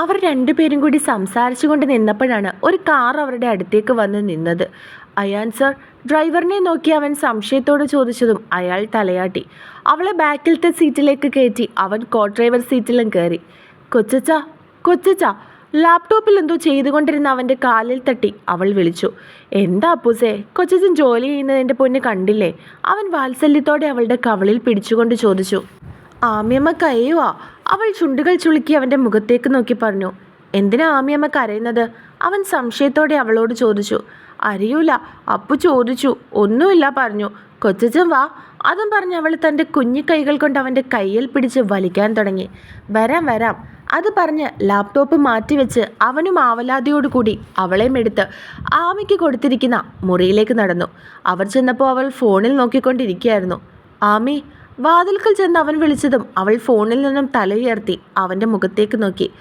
അവർ രണ്ടുപേരും കൂടി സംസാരിച്ചു കൊണ്ട് നിന്നപ്പോഴാണ് ഒരു കാർ അവരുടെ അടുത്തേക്ക് വന്ന് നിന്നത്. അയാൻ സർ ഡ്രൈവറിനെ നോക്കി അവൻ സംശയത്തോട് ചോദിച്ചതും അയാൾ തലയാട്ടി. അവളെ ബാക്കിലത്തെ സീറ്റിലേക്ക് കയറ്റി അവൻ കോ ഡ്രൈവർ സീറ്റിലും കയറി. കൊച്ചച്ച കൊച്ചച്ച ലാപ്ടോപ്പിൽ എന്തോ ചെയ്തുകൊണ്ടിരുന്ന അവന്റെ കാലിൽ തട്ടി അവൾ വിളിച്ചു. എന്താ അപ്പൂസേ കൊച്ചച്ചൻ ജോലി ചെയ്യുന്നതിന്റെ പൊന്ന് കണ്ടില്ലേ? അവൻ വാത്സല്യത്തോടെ അവളുടെ കവളിൽ പിടിച്ചുകൊണ്ട് ചോദിച്ചു. ആമിയമ്മ കരയുവാ അവൾ ചുണ്ടുകൾ ചുളുക്കി അവന്റെ മുഖത്തേക്ക് നോക്കി പറഞ്ഞു. എന്തിനാ ആമിയമ്മ കരയുന്നത്? അവൻ സംശയത്തോടെ അവളോട് ചോദിച്ചു. അറിയൂല അപ്പു ചോദിച്ചു. ഒന്നുമില്ല പറഞ്ഞു. കൊച്ചച്ചൻ വാ. അതും പറഞ്ഞ് അവൾ തന്റെ കുഞ്ഞു കൈകൾ കൊണ്ട് അവന്റെ കയ്യിൽ പിടിച്ച് വലിക്കാൻ തുടങ്ങി. വരാം വരാം. അത് പറഞ്ഞ് ലാപ്ടോപ്പ് മാറ്റിവെച്ച് അവനും ആവലാതിയോടുകൂടി അവളെയും എടുത്ത് ആമയ്ക്ക് കൊടുത്തിരിക്കുന്ന മുറിയിലേക്ക് നടന്നു. അവർ ചെന്നപ്പോൾ അവൾ ഫോണിൽ നോക്കിക്കൊണ്ടിരിക്കുകയായിരുന്നു. ആമി വാതിൽക്കൽ ചെന്ന് അവൻ വിളിച്ചതും അവൾ ഫോണിൽ നിന്നും തലയുയർത്തി അവന്റെ മുഖത്തേക്ക് നോക്കി.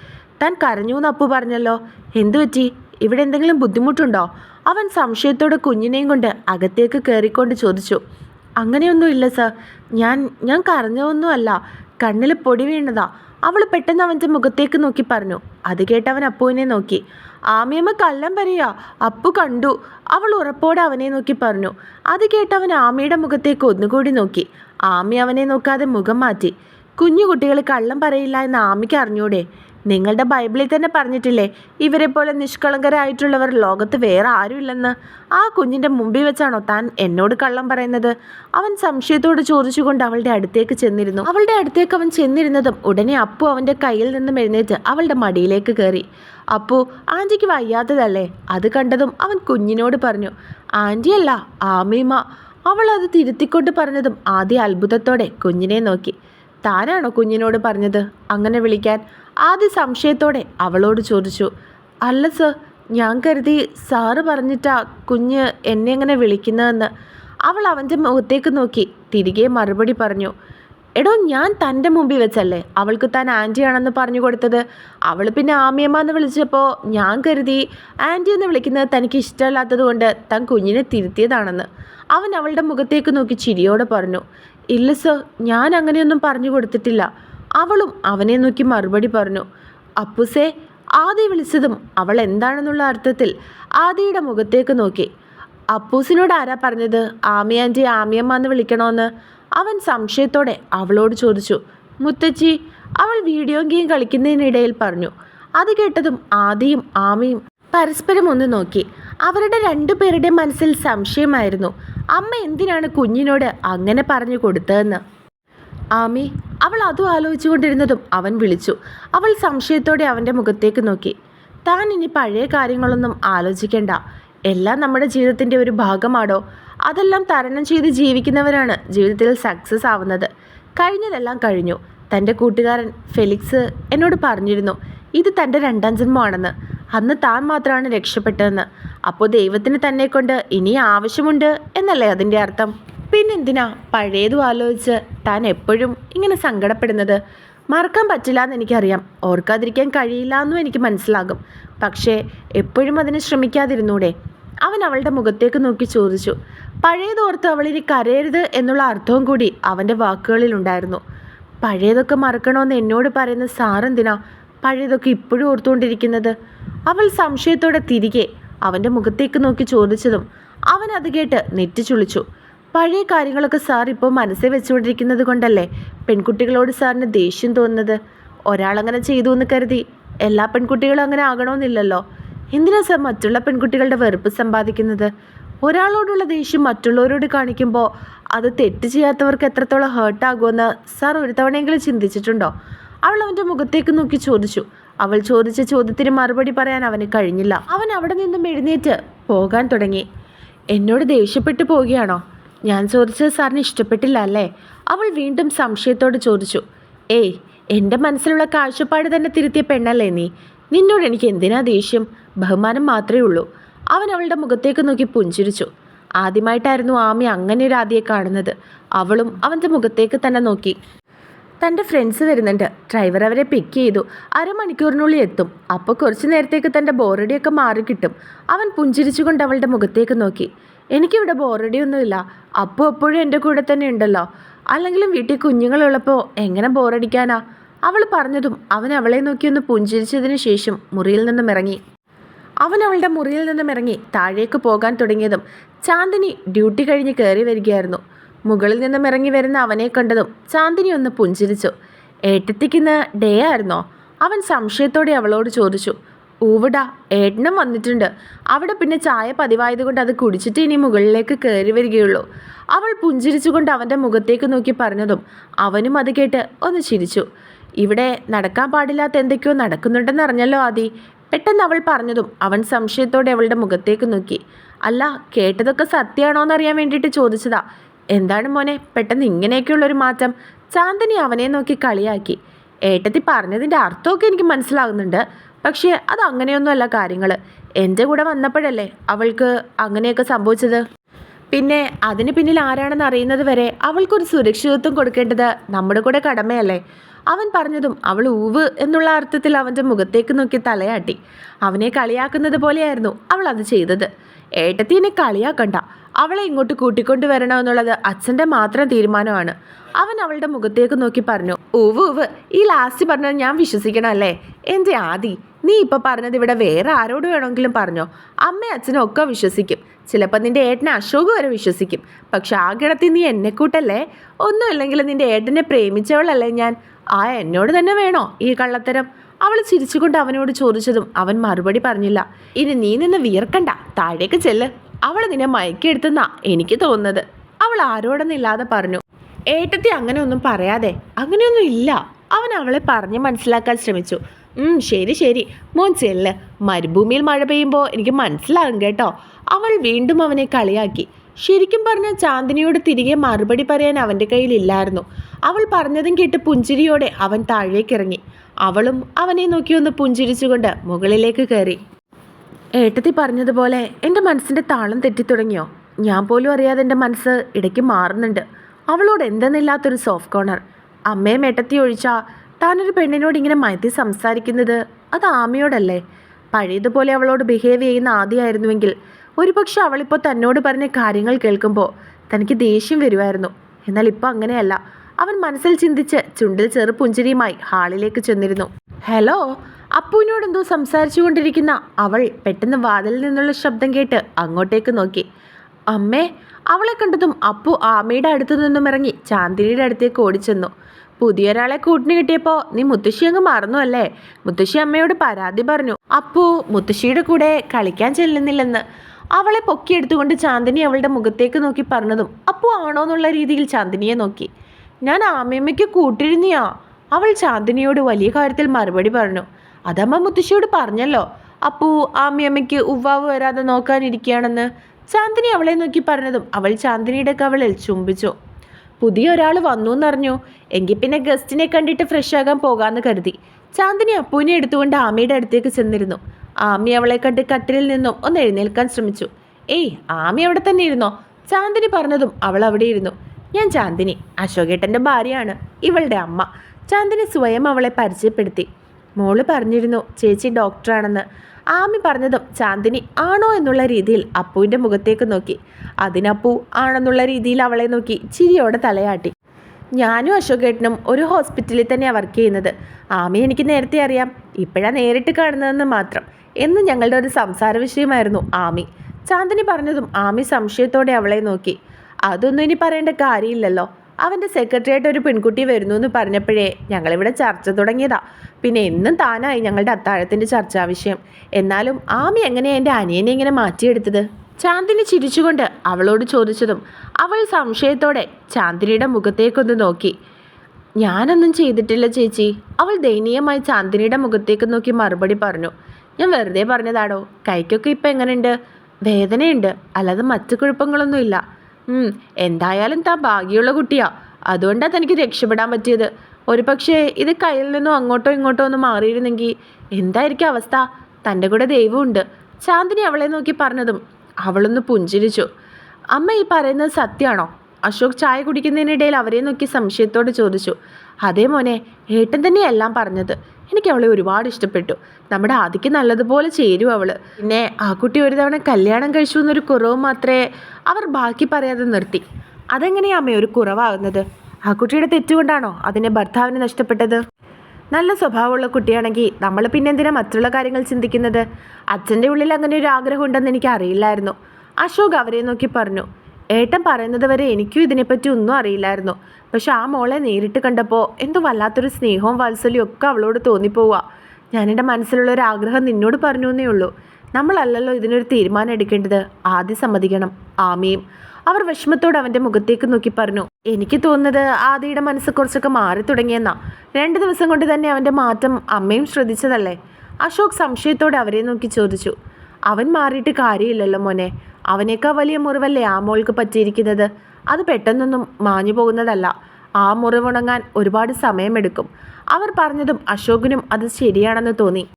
താൻ കരഞ്ഞു എന്ന് അപ്പു പറഞ്ഞല്ലോ. എന്തു പറ്റി? ഇവിടെ എന്തെങ്കിലും ബുദ്ധിമുട്ടുണ്ടോ? അവൻ സംശയത്തോടെ കുഞ്ഞിനെയും കൊണ്ട് അകത്തേക്ക് കയറിക്കൊണ്ട് ചോദിച്ചു. അങ്ങനെയൊന്നുമില്ല സർ. ഞാൻ ഞാൻ കരഞ്ഞതൊന്നുമല്ല. കണ്ണിൽ പൊടി വീണതാ. അവൾ പെട്ടെന്ന് അവന്റെ മുഖത്തേക്ക് നോക്കി പറഞ്ഞു. അത് അവൻ അപ്പുവിനെ നോക്കി. ആമിയമ്മ കള്ളം പറയുക അപ്പു കണ്ടു. അവൾ ഉറപ്പോടെ അവനെ നോക്കി പറഞ്ഞു. അത് കേട്ട് അവൻ ആമിയുടെ മുഖത്തേക്ക് ഒന്നുകൂടി നോക്കി. ആമി അവനെ നോക്കാതെ മുഖം മാറ്റി. കുഞ്ഞു കുട്ടികൾ കള്ളം പറയില്ല എന്ന് ആമിക്ക് അറിഞ്ഞൂടെ. നിങ്ങളുടെ ബൈബിളിൽ തന്നെ പറഞ്ഞിട്ടില്ലേ ഇവരെ പോലെ നിഷ്കളങ്കരായിട്ടുള്ളവർ ലോകത്ത് വേറെ ആരുമില്ലെന്ന്. ആ കുഞ്ഞിന്റെ മുമ്പിൽ വെച്ചാണോ താൻ എന്നോട് കള്ളം പറയുന്നത്? അവൻ സംശയത്തോട് ചോദിച്ചുകൊണ്ട് അവളുടെ അടുത്തേക്ക് ചെന്നിരുന്നു. അവളുടെ അടുത്തേക്ക് അവൻ ചെന്നിരുന്നതും ഉടനെ അപ്പു അവന്റെ കയ്യിൽ നിന്നും എഴുന്നേറ്റ് അവളുടെ മടിയിലേക്ക് കയറി. അപ്പു ആന്റിക്ക് വയ്യാത്തതല്ലേ? അത് കണ്ടതും അവൻ കുഞ്ഞിനോട് പറഞ്ഞു. ആന്റിയല്ല ആമീമ അവൾ അത് തിരുത്തിക്കൊണ്ട് പറഞ്ഞതും ആദ്യ അത്ഭുതത്തോടെ കുഞ്ഞിനെ നോക്കി. താനാണോ കുഞ്ഞിനോട് പറഞ്ഞത്? അങ്ങനെ വിളിക്കാൻ ആദ്യ സംശയത്തോടെ അവളോട് ചോദിച്ചു. അല്ല സർ ഞാൻ കരുതി സാറ് പറഞ്ഞിട്ടാ കുഞ്ഞ് എന്നെ എങ്ങനെ വിളിക്കുന്നതെന്ന്. അവൾ അവന്റെ മുഖത്തേക്ക് നോക്കി. തിരികെ മറുപടി പറഞ്ഞു. എടോ ഞാൻ തന്റെ മുമ്പിൽ വെച്ചല്ലേ? അവൾക്ക് താൻ ആന്റിയാണെന്ന് പറഞ്ഞു കൊടുത്തത്. അവൾ പിന്നെ ആമിയമ്മ എന്ന് വിളിച്ചപ്പോൾ ഞാൻ കരുതി ആന്റി എന്ന് വിളിക്കുന്നത് തനിക്ക് ഇഷ്ടമല്ലാത്തത് കൊണ്ട് താൻ കുഞ്ഞിനെ തിരുത്തിയതാണെന്ന്. അവൻ അവളുടെ മുഖത്തേക്ക് നോക്കി ചിരിയോടെ പറഞ്ഞു ഇല്ല സർ ഞാൻ അങ്ങനെയൊന്നും പറഞ്ഞു കൊടുത്തിട്ടില്ല. അവളും അവനെ നോക്കി മറുപടി പറഞ്ഞു അപ്പുസേ ആദി വിളിച്ചതും അവൾ എന്താണെന്നുള്ള അർത്ഥത്തിൽ ആദിയുടെ മുഖത്തേക്ക് നോക്കി. അപ്പൂസിനോട് ആരാ പറഞ്ഞത്? ആമിയാന്റെ ആമിയമ്മ എന്ന് വിളിക്കണമെന്ന് അവൻ സംശയത്തോടെ അവളോട് ചോദിച്ചു മുത്തച്ചി അവൾ വീഡിയോ ഗെയിം കളിക്കുന്നതിനിടയിൽ പറഞ്ഞു. അത് കേട്ടതും ആദിയും ആമിയും പരസ്പരം ഒന്ന് നോക്കി. അവരുടെ രണ്ടുപേരുടെ മനസ്സിൽ സംശയമായിരുന്നു. അമ്മ എന്തിനാണ് കുഞ്ഞിനോട് അങ്ങനെ പറഞ്ഞു കൊടുത്തതെന്ന്? ആമി അവൾ അതും ആലോചിച്ചുകൊണ്ടിരുന്നതും അവൻ വിളിച്ചു. അവൾ സംശയത്തോടെ അവന്റെ മുഖത്തേക്ക് നോക്കി. താൻ ഇനി പഴയ കാര്യങ്ങളൊന്നും ആലോചിക്കേണ്ട. എല്ലാം നമ്മുടെ ജീവിതത്തിന്റെ ഒരു ഭാഗമാണോ അതെല്ലാം തരണം ചെയ്ത് ജീവിക്കുന്നവരാണ് ജീവിതത്തിൽ സക്സസ് ആവുന്നത്. കഴിഞ്ഞതെല്ലാം കഴിഞ്ഞു. തന്റെ കൂട്ടുകാരൻ ഫെലിക്സ് എന്നോട് പറഞ്ഞിരുന്നു ഇത് തന്റെ രണ്ടാം ജന്മമാണെന്ന്. അന്ന് താൻ മാത്രമാണ് രക്ഷപ്പെട്ടതെന്ന്. അപ്പോൾ ദൈവത്തിന് തന്നെ കൊണ്ട് ഇനി ആവശ്യമുണ്ട് എന്നല്ലേ അതിന്റെ അർത്ഥം? പിന്നെന്തിനാ പഴയതും ആലോചിച്ച് താൻ എപ്പോഴും ഇങ്ങനെ സങ്കടപ്പെടുന്നത്? മറക്കാൻ പറ്റില്ല എന്ന് എനിക്കറിയാം. ഓർക്കാതിരിക്കാൻ കഴിയില്ല എന്നും എനിക്ക് മനസ്സിലാകും. പക്ഷേ എപ്പോഴും അതിന് ശ്രമിക്കാതിരുന്നൂടെ? അവൻ അവളുടെ മുഖത്തേക്ക് നോക്കി ചോദിച്ചു. പഴയതോർത്ത് അവളിനി കരയരുത് എന്നുള്ള അർത്ഥവും കൂടി അവന്റെ വാക്കുകളിലുണ്ടായിരുന്നു. പഴയതൊക്കെ മറക്കണമെന്ന് എന്നോട് പറയുന്ന സാറെന്തിനാ പഴയതൊക്കെ ഇപ്പോഴും ഓർത്തുകൊണ്ടിരിക്കുന്നത്. അവൾ സംശയത്തോടെ തിരികെ അവന്റെ മുഖത്തേക്ക് നോക്കി ചോദിച്ചതും അവൻ അത് കേട്ട് നെറ്റി ചുളിച്ചു. പഴയ കാര്യങ്ങളൊക്കെ സാർ ഇപ്പോൾ മനസ്സിൽ വെച്ചുകൊണ്ടിരിക്കുന്നത് കൊണ്ടല്ലേ പെൺകുട്ടികളോട് സാറിന് ദേഷ്യം തോന്നുന്നത്? ഒരാളങ്ങനെ ചെയ്തു എന്ന് കരുതി എല്ലാ പെൺകുട്ടികളും അങ്ങനെ ആകണമെന്നില്ലല്ലോ. എന്തിനാ സാർ മറ്റുള്ള പെൺകുട്ടികളുടെ വെറുപ്പ് സമ്പാദിക്കുന്നത്? ഒരാളോടുള്ള ദേഷ്യം മറ്റുള്ളവരോട് കാണിക്കുമ്പോൾ അത് തെറ്റ് ചെയ്യാത്തവർക്ക് എത്രത്തോളം ഹേർട്ടാകുമെന്ന് സാർ ഒരു തവണയെങ്കിലും ചിന്തിച്ചിട്ടുണ്ടോ? അവൾ അവന്റെ മുഖത്തേക്ക് നോക്കി ചോദിച്ചു. അവൾ ചോദിച്ച ചോദ്യത്തിന് മറുപടി പറയാൻ അവന് കഴിഞ്ഞില്ല. അവൻ അവിടെ നിന്നും എഴുന്നേറ്റ് പോകാൻ തുടങ്ങി. എന്നോട് ദേഷ്യപ്പെട്ടു പോവുകയാണോ? ഞാൻ ചോദിച്ചത് സാറിന് ഇഷ്ടപ്പെട്ടില്ല അല്ലേ? അവൾ വീണ്ടും സംശയത്തോട് ചോദിച്ചു. ഏയ് എന്റെ മനസ്സിലുള്ള കാഴ്ചപ്പാട് തന്നെ തിരുത്തിയ പെണ്ണല്ലേ നീ? നിന്നോട് എനിക്ക് എന്തിനാ ദേഷ്യം? ബഹുമാനം മാത്രമേ ഉള്ളൂ. അവൻ അവളുടെ മുഖത്തേക്ക് നോക്കി പുഞ്ചിരിച്ചു. ആദ്യമായിട്ടായിരുന്നു ആമി അങ്ങനെ ഒരു ആദ്യയെ കാണുന്നത്. അവളും അവന്റെ മുഖത്തേക്ക് തന്നെ നോക്കി. തന്റെ ഫ്രണ്ട്സ് വരുന്നുണ്ട്. ഡ്രൈവർ അവരെ പിക്ക് ചെയ്തു. അരമണിക്കൂറിനുള്ളിൽ എത്തും. അപ്പോൾ കുറച്ച് നേരത്തേക്ക് തന്റെ ബോറടിയൊക്കെ മാറിക്കിട്ടും അവൻ പുഞ്ചിരിച്ചുകൊണ്ട് അവളുടെ മുഖത്തേക്ക് നോക്കി. എനിക്കിവിടെ ബോറടിയൊന്നുമില്ല അപ്പോൾ എപ്പോഴും എന്റെ കൂടെ തന്നെ ഉണ്ടല്ലോ. അല്ലെങ്കിലും വീട്ടിൽ കുഞ്ഞുങ്ങളുള്ളപ്പോൾ എങ്ങനെ ബോറടിക്കാനാ അവൾ പറഞ്ഞതും അവൻ അവളെ നോക്കിയൊന്ന് പുഞ്ചിരിച്ചതിന് ശേഷം മുറിയിൽ നിന്നും ഇറങ്ങി. അവൻ അവളുടെ മുറിയിൽ നിന്നും ഇറങ്ങി താഴേക്ക് പോകാൻ തുടങ്ങിയതും ചാന്ദിനി ഡ്യൂട്ടി കഴിഞ്ഞ് കയറി വരികയായിരുന്നു. മുകളിൽ നിന്നും ഇറങ്ങി വരുന്ന അവനെ കണ്ടതും ചാന്ദിനി ഒന്ന് പുഞ്ചിരിച്ചു. ഏട്ടത്തിക്കുന്ന ഡേ ആയിരുന്നോ? അവൻ സംശയത്തോടെ അവളോട് ചോദിച്ചു. ഊവിടാ ഏട്ടനും വന്നിട്ടുണ്ട്. അവിടെ പിന്നെ ചായ പതിവായതുകൊണ്ട് അത് കുടിച്ചിട്ട് ഇനി മുകളിലേക്ക് കയറി വരികയുള്ളൂ. അവൾ പുഞ്ചിരിച്ചുകൊണ്ട് അവന്റെ മുഖത്തേക്ക് നോക്കി പറഞ്ഞതും അവനും അത് കേട്ട് ഒന്ന് ചിരിച്ചു. ഇവിടെ നടക്കാൻ പാടില്ലാത്ത എന്തൊക്കെയോ നടക്കുന്നുണ്ടെന്ന് അറിഞ്ഞല്ലോ ആദി പെട്ടെന്ന് അവൾ പറഞ്ഞതും അവൻ സംശയത്തോടെ അവളുടെ മുഖത്തേക്ക് നോക്കി. അല്ല കേട്ടതൊക്കെ സത്യമാണോ എന്നറിയാൻ വേണ്ടിയിട്ട് ചോദിച്ചതാ. എന്താണ് മോനെ? പെട്ടെന്ന് ഇങ്ങനെയൊക്കെയുള്ളൊരു മാറ്റം. ചാന്ദിനി അവനെ നോക്കി കളിയാക്കി. ഏട്ടത്തി പറഞ്ഞതിന്റെ അർത്ഥമൊക്കെ എനിക്ക് മനസ്സിലാകുന്നുണ്ട് പക്ഷേ അത് അങ്ങനെയൊന്നുമല്ല കാര്യങ്ങൾ എന്റെ കൂടെ വന്നപ്പോഴല്ലേ അവൾക്ക് അങ്ങനെയൊക്കെ സംഭവിച്ചത്? പിന്നെ അതിന് പിന്നിൽ ആരാണെന്ന് അറിയുന്നത് വരെ അവൾക്കൊരു സുരക്ഷിതത്വം കൊടുക്കേണ്ടത് നമ്മുടെ കൂടെ കടമയല്ലേ? അവൻ പറഞ്ഞതും അവൾ ഊവ് എന്നുള്ള അർത്ഥത്തിൽ അവന്റെ മുഖത്തേക്ക് നോക്കി തലയാട്ടി. അവനെ കളിയാക്കുന്നത് പോലെയായിരുന്നു അവൾ അത് ചെയ്തത്. ഏട്ടത്തിനെ കളിയാക്കണ്ട. അവളെ ഇങ്ങോട്ട് കൂട്ടിക്കൊണ്ടു വരണമെന്നുള്ളത് അച്ഛന്റെ മാത്രം തീരുമാനമാണ്. അവൻ അവളുടെ മുഖത്തേക്ക് നോക്കി പറഞ്ഞു ഉവ് ഉവ് ഈ ലാസ്റ്റ് പറഞ്ഞത് ഞാൻ വിശ്വസിക്കണം അല്ലേ എന്റെ ആദി നീ ഇപ്പൊ പറഞ്ഞത് ഇവിടെ വേറെ ആരോട് വേണമെങ്കിലും പറഞ്ഞോ? അമ്മയും അച്ഛനും ഒക്കെ വിശ്വസിക്കും. ചിലപ്പോൾ നിന്റെ ഏട്ടനെ അശോക് വരെ വിശ്വസിക്കും. പക്ഷെ ആ ഗണത്തിൽ നീ എന്നെ കൂട്ടല്ലേ? ഒന്നുമില്ലെങ്കിൽ നിന്റെ ഏട്ടനെ പ്രേമിച്ചവളല്ലേ ഞാൻ? ആ എന്നോട് തന്നെ വേണോ ഈ കള്ളത്തരം? അവൾ ചിരിച്ചുകൊണ്ട് അവനോട് ചോദിച്ചതും അവൻ മറുപടി പറഞ്ഞില്ല. ഇനി നീ നിന്ന് വിയർക്കണ്ട. താഴേക്ക് ചെല്ല്. അവൾ നിന്നെ മയക്കിയെടുത്തെന്നാ എനിക്ക് തോന്നുന്നത്. അവൾ ആരോടൊന്നില്ലാതെ പറഞ്ഞു. ഏട്ടത്തി അങ്ങനെ ഒന്നും പറയാതെ അങ്ങനെയൊന്നും ഇല്ല. അവൻ അവളെ പറഞ്ഞ് മനസ്സിലാക്കാൻ ശ്രമിച്ചു. ശരി ശരി. മോൻ ചെല്ല്. മരുഭൂമിയിൽ മഴ പെയ്യുമ്പോൾ എനിക്ക് മനസ്സിലാകും കേട്ടോ. അവൾ വീണ്ടും അവനെ കളിയാക്കി. ശരിക്കും പറഞ്ഞ ചാന്ദിനിയോട് തിരികെ മറുപടി പറയാൻ അവന്റെ കയ്യിലില്ലായിരുന്നു. അവൾ പറഞ്ഞതും കേട്ട് പുഞ്ചിരിയോടെ അവൻ താഴേക്കിറങ്ങി. അവളും അവനെ നോക്കിയൊന്ന് പുഞ്ചിരിച്ചുകൊണ്ട് മുകളിലേക്ക് കയറി. ഏട്ടത്തി പറഞ്ഞതുപോലെ എന്റെ മനസ്സിന്റെ താളം തെറ്റിത്തുടങ്ങിയോ ഞാൻ പോലും അറിയാതെ എന്റെ മനസ്സ് ഇടയ്ക്ക് മാറുന്നുണ്ട്. അവളോട് എന്തെന്നില്ലാത്തൊരു സോഫ്റ്റ് കോർണർ അമ്മയും ഏട്ടത്തി ഒഴിച്ചാൽ താനൊരു പെണ്ണിനോട് ഇങ്ങനെ മയത്തി സംസാരിക്കുന്നത് അത് ആമയോടല്ലേ? പഴയതുപോലെ അവളോട് ബിഹേവ് ചെയ്യുന്ന ആദ്യമായിരുന്നുവെങ്കിൽ ഒരുപക്ഷെ അവളിപ്പോൾ തന്നോട് പറഞ്ഞ കാര്യങ്ങൾ കേൾക്കുമ്പോൾ തനിക്ക് ദേഷ്യം വരുമായിരുന്നു. എന്നാൽ ഇപ്പോൾ അങ്ങനെയല്ല. അവൻ മനസ്സിൽ ചിന്തിച്ച് ചുണ്ടിൽ ചെറു പുഞ്ചിരിയുമായി ഹാളിലേക്ക് ചെന്നിരുന്നു. ഹലോ അപ്പുവിനോട് എന്തോ സംസാരിച്ചു കൊണ്ടിരിക്കുന്ന അവൾ പെട്ടെന്ന് വാതിലിൽ നിന്നുള്ള ശബ്ദം കേട്ട് അങ്ങോട്ടേക്ക് നോക്കി. അമ്മേ അവളെ കണ്ടതും അപ്പു ആമയുടെ അടുത്തു നിന്നും ഇറങ്ങി ചാന്ദിനിയുടെ അടുത്തേക്ക് ഓടിച്ചെന്നു. പുതിയൊരാളെ കൂട്ടിന് കിട്ടിയപ്പോൾ നീ മുത്തശ്ശി അങ്ങ് മറന്നു അല്ലേ? മുത്തശ്ശി അമ്മയോട് പരാതി പറഞ്ഞു. അപ്പു മുത്തശ്ശിയുടെ കൂടെ കളിക്കാൻ ചെല്ലുന്നില്ലെന്ന്. അവളെ പൊക്കിയെടുത്തുകൊണ്ട് ചാന്ദിനി അവളുടെ മുഖത്തേക്ക് നോക്കി പറഞ്ഞതും അപ്പു ആണോ എന്നുള്ള രീതിയിൽ ചാന്ദിനിയെ നോക്കി. ഞാൻ ആമയമ്മയ്ക്ക് കൂട്ടിരുന്നിയാ? അവൾ ചാന്ദിനിയോട് വലിയ കാര്യത്തിൽ മറുപടി പറഞ്ഞു. അതമ്മ മുത്തശ്ശിയോട് പറഞ്ഞല്ലോ. അപ്പൂ ആമിയമ്മയ്ക്ക് ഉവ്വാവ് വരാതെ നോക്കാനിരിക്കുകയാണെന്ന്. ചാന്ദിനി അവളെ നോക്കി പറഞ്ഞതും അവൾ ചാന്ദിനിയുടെ കവളിൽ ചുംബിച്ചു. പുതിയ ഒരാൾ വന്നു എന്നറിഞ്ഞു എങ്കിൽ പിന്നെ ഗസ്റ്റിനെ കണ്ടിട്ട് ഫ്രഷ് ആകാൻ പോകാമെന്ന് കരുതി. ചാന്ദിനി അപ്പുവിനെ എടുത്തുകൊണ്ട് ആമിയുടെ അടുത്തേക്ക് ചെന്നിരുന്നു. ആമി അവളെ കണ്ട് കട്ടിലിൽ നിന്നും ഒന്ന് എഴുന്നേൽക്കാൻ ശ്രമിച്ചു. ഏയ് ആമി അവിടെ തന്നെ ഇരുന്നോ? ചാന്ദിനി പറഞ്ഞതും അവൾ അവിടെ ഇരുന്നു. ഞാൻ ചാന്ദിനി അശോകേട്ടന്റെ ഭാര്യയാണ്. ഇവളുടെ അമ്മ. ചാന്ദിനി സ്വയം അവളെ പരിചയപ്പെടുത്തി. മോൾ പറഞ്ഞിരുന്നു ചേച്ചി ഡോക്ടറാണെന്ന്. ആമി പറഞ്ഞതും ചാന്ദിനി ആണോ എന്നുള്ള രീതിയിൽ അപ്പുവിന്റെ മുഖത്തേക്ക് നോക്കി. അതിനപ്പൂ ആണെന്നുള്ള രീതിയിൽ അവളെ നോക്കി ചിരിയോടെ തലയാട്ടി. ഞാനും അശോകേട്ടനും ഒരു ഹോസ്പിറ്റലിൽ തന്നെയാണ് വർക്ക് ചെയ്യുന്നത്. ആമി എനിക്ക് നേരത്തെ അറിയാം ഇപ്പോഴാണ് നേരിട്ട് കാണുന്നതെന്ന് മാത്രം. എന്ന് ഞങ്ങളുടെ ഒരു സംസാര വിഷയമായിരുന്നു ആമി. ചാന്ദിനി പറഞ്ഞതും ആമി സംശയത്തോടെ അവളെ നോക്കി. അതൊന്നും ഇനി പറയേണ്ട കാര്യമില്ലല്ലോ. അവന്റെ സെക്രട്ടറിയായിട്ട് ഒരു പെൺകുട്ടി വരുന്നു എന്ന് പറഞ്ഞപ്പോഴേ ഞങ്ങളിവിടെ ചർച്ച തുടങ്ങിയതാ. പിന്നെ എന്നും താനായി ഞങ്ങളുടെ അത്താഴത്തിന്റെ ചർച്ചാ വിഷയം. എന്നാലും ആമി എങ്ങനെയാണ് എന്റെ അനിയനെ ഇങ്ങനെ മാറ്റിയെടുത്തത്? ചാന്ദിനി ചിരിച്ചുകൊണ്ട് അവളോട് ചോദിച്ചതും അവൾ സംശയത്തോടെ ചാന്ദിനിയുടെ മുഖത്തേക്കൊന്ന് നോക്കി. ഞാനൊന്നും ചെയ്തിട്ടില്ല ചേച്ചി. അവൾ ദയനീയമായി ചാന്ദിനിയുടെ മുഖത്തേക്ക് നോക്കി മറുപടി പറഞ്ഞു. ഞാൻ വെറുതെ പറഞ്ഞതാടോ? കൈക്കൊക്കെ ഇപ്പം എങ്ങനെയുണ്ട്? വേദനയുണ്ട്. അല്ലാതെ മറ്റു കുഴപ്പങ്ങളൊന്നുമില്ല. എന്തായാലും താൻ ഭാഗ്യമുള്ള കുട്ടിയാ. അതുകൊണ്ടാണ് തനിക്ക് രക്ഷപ്പെടാൻ പറ്റിയത്. ഒരു പക്ഷേ ഇത് കയ്യിൽ നിന്നും അങ്ങോട്ടോ ഇങ്ങോട്ടോ ഒന്ന് മാറിയിരുന്നെങ്കിൽ എന്തായിരിക്കും അവസ്ഥ? തന്റെ കൂടെ ദൈവമുണ്ട്. ചാന്ദിനി അവളെ നോക്കി പറഞ്ഞതും അവളൊന്ന് പുഞ്ചിരിച്ചു. അമ്മ ഈ പറയുന്നത് സത്യമാണോ അശോക് ചായ കുടിക്കുന്നതിനിടയിൽ അവരെ നോക്കി സംശയത്തോട് ചോദിച്ചു. അതേ മോനെ ഏട്ടൻ തന്നെയെല്ലാം പറഞ്ഞത്. എനിക്ക് അവളെ ഒരുപാട് ഇഷ്ടപ്പെട്ടു. നമ്മുടെ ആദിക്ക് നല്ലതുപോലെ ചേരും അവൾ. പിന്നെ ആ കുട്ടി ഒരു തവണ കല്യാണം കഴിച്ചു എന്നൊരു കുറവ് മാത്രമേ അവർ ബാക്കി പറയാതെ നിർത്തി. അതെങ്ങനെയാ അമ്മ ഒരു കുറവാകുന്നത്? ആ കുട്ടിയുടെ തെറ്റുകൊണ്ടാണോ അതിനെ ഭർത്താവിന് നഷ്ടപ്പെട്ടത്? നല്ല സ്വഭാവമുള്ള കുട്ടിയാണെങ്കിൽ നമ്മൾ പിന്നെ എന്തിനാ മറ്റുള്ള കാര്യങ്ങൾ ചിന്തിക്കുന്നത്? അച്ഛന്റെ ഉള്ളിൽ അങ്ങനെ ഒരു ആഗ്രഹം ഉണ്ടെന്ന് എനിക്ക് അറിയില്ലായിരുന്നു. അശോക് അവരെ നോക്കി പറഞ്ഞു. ഏട്ടൻ പറയുന്നത് വരെ എനിക്കും ഇതിനെപ്പറ്റി ഒന്നും അറിയില്ലായിരുന്നു. പക്ഷെ ആ മോളെ നേരിട്ട് കണ്ടപ്പോൾ എന്തോ വല്ലാത്തൊരു സ്നേഹവും വാത്സല്യവും ഒക്കെ അവളോട് തോന്നിപ്പോവുക ഞാൻ എന്റെ മനസ്സിലുള്ള ഒരു ആഗ്രഹം നിന്നോട് പറഞ്ഞു എന്നേ ഉള്ളൂ. നമ്മളല്ലല്ലോ ഇതിനൊരു തീരുമാനം എടുക്കേണ്ടത്. ആദ്യം സമ്മതിക്കണം. ആമയും അവർ വിഷമത്തോടെ അവന്റെ മുഖത്തേക്ക് നോക്കി പറഞ്ഞു. എനിക്ക് തോന്നുന്നത് ആദിയുടെ മനസ്സ് കുറച്ചൊക്കെ മാറി തുടങ്ങിയെന്നാ. രണ്ട് ദിവസം കൊണ്ട് തന്നെ അവന്റെ മാറ്റം അമ്മയും ശ്രദ്ധിച്ചതല്ലേ? അശോക് സംശയത്തോടെ അവരെ നോക്കി ചോദിച്ചു. അവൻ മാറിയിട്ട് കാര്യമില്ലല്ലോ മോനെ. അവനേക്കാൾ വലിയ മുറിവല്ലേ ആ മോൾക്ക് പറ്റിയിരിക്കുന്നത്? അത് പെട്ടെന്നൊന്നും മാഞ്ഞു പോകുന്നതല്ല. ആ മുറിവുണങ്ങാൻ ഒരുപാട് സമയമെടുക്കും. അവർ പറഞ്ഞതും അശോകനും അത് ശരിയാണെന്ന് തോന്നി.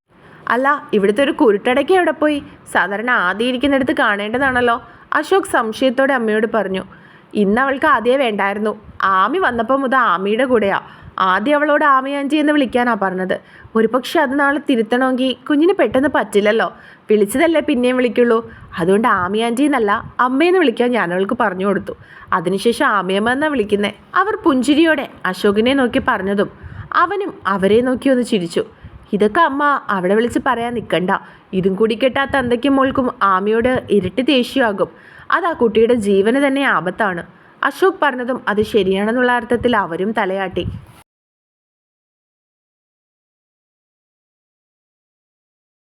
അല്ല ഇവിടുത്തെ ഒരു കുരുട്ടടയ്ക്ക് എവിടെ പോയി? സാധാരണ ആദ്യം ഇരിക്കുന്നിടത്ത് കാണേണ്ടതാണല്ലോ. അശോക് സംശയത്തോടെ അമ്മയോട് പറഞ്ഞു. ഇന്ന് അവൾക്ക് ആദ്യമേ വേണ്ടായിരുന്നു. ആമി വന്നപ്പോൾ മുതൽ ആമിയുടെ കൂടെയാ. ആദ്യം അവളോട് ആമയാഞ്ചി എന്ന് വിളിക്കാനാ പറഞ്ഞത്. ഒരുപക്ഷെ അത് നാളെ തിരുത്തണമെങ്കിൽ കുഞ്ഞിന് പെട്ടെന്ന് പറ്റില്ലല്ലോ. വിളിച്ചതല്ലേ പിന്നെയും വിളിക്കുള്ളൂ. അതുകൊണ്ട് ആമയാഞ്ചി എന്നല്ല അമ്മയെന്ന് വിളിക്കാൻ ഞാൻ അവൾക്ക് പറഞ്ഞു കൊടുത്തു. അതിനുശേഷം ആമയമ്മ എന്നാണ് വിളിക്കുന്നത് അവർ പുഞ്ചിരിയോടെ അശോകിനെ നോക്കി പറഞ്ഞതും അവനും അവരെ നോക്കി ഒന്ന് ചിരിച്ചു. ഇതൊക്കെ അമ്മ അവിടെ വിളിച്ച് പറയാൻ നിൽക്കണ്ട ഇതും കൂടി കെട്ടാത്ത എന്തൊക്കെയും മോൾക്കും ആമയോട് ഇരട്ടി ദേഷ്യമാകും. അത് ആ കുട്ടിയുടെ ജീവന് തന്നെ ആപത്താണ്. അശോക് പറഞ്ഞതും അത് ശരിയാണെന്നുള്ള അർത്ഥത്തിൽ അവരും തലയാട്ടി.